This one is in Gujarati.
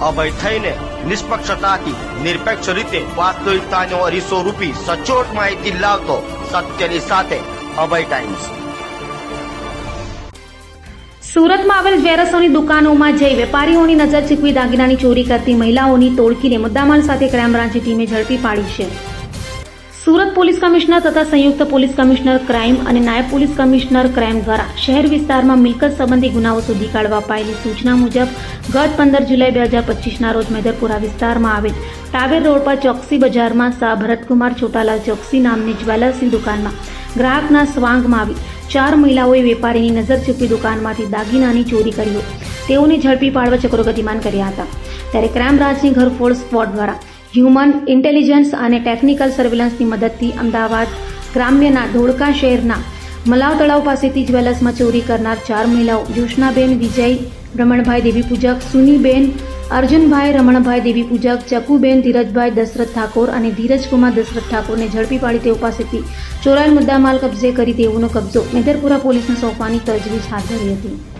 અભય થઈને નિષ્પક્ષતાથી નિરપેક્ષ રીતે વાસ્તવિકતાનો અરીસો રૂપી સચોટ માહિતી લાવતો સત્યની સાથે અભય ટાઈમ્સ. સુરતમાં આવેલ જ્વેરસોની દુકાનોમાં જઈ વેપારીઓની નજર ચૂકવી દાગીનાની ચોરી કરતી મહિલાઓની ટોળકીને મુદ્દામાલ સાથે ક્રાઇમ બ્રાન્ચની ટીમે ઝડપી પાડી છે. સુરત પોલીસ કમિશનર તથા સંયુક્ત પોલીસ કમિશનર ક્રાઇમ અને નાયબ પોલીસ કમિશનર ક્રાઇમ દ્વારા શહેર વિસ્તારમાં મિલકત સંબંધી ગુનાઓ શોધી કાઢવા અપાયેલી સૂચના મુજબ, ગત પંદર જુલાઈ બે હજાર પચીસના રોજ મેદરપુરા વિસ્તારમાં આવેલ ટાવેર રોડ પર ચોકસી બજારમાં શાહ ભરતકુમાર છોટાલાલ ચોકસી નામની જ્વેલર્સની દુકાનમાં ગ્રાહકના સ્વાંગમાં આવી ચાર મહિલાઓએ વેપારીની નજર ચૂકી દુકાનમાંથી દાગીનાની ચોરી કરી તેઓને ઝડપી પાડવા ચક્રો ગતિમાન કર્યા હતા. ત્યારે ક્રાઇમ બ્રાન્ચની ઘરફોડ સ્પોટ દ્વારા હ્યુમન ઇન્ટેલિજન્સ અને ટેકનિકલ સર્વેલન્સની મદદથી અમદાવાદ ગ્રામ્યના ધોળકા શહેરના મલાવ તળાવ પાસેથી જ્વેલર્સમાં ચોરી કરનાર ચાર મહિલાઓ જોશનાબેન વિજય, રમણભાઈ દેવી પૂજક, સુનીબેન, અર્જુનભાઈ, રમણભાઈ દેવી પૂજક, ચકુબેન, ધીરજભાઈ દશરથ ઠાકોર અને ધીરજકુમાર દશરથ ઠાકોરને ઝડપી પાડી તેઓ પાસેથી ચોરાયેલ મુદ્દામાલ કબજે કરી તેઓનો કબજો મેદરપુરા પોલીસને સોંપવાની તજવીજ હાથ ધરી હતી.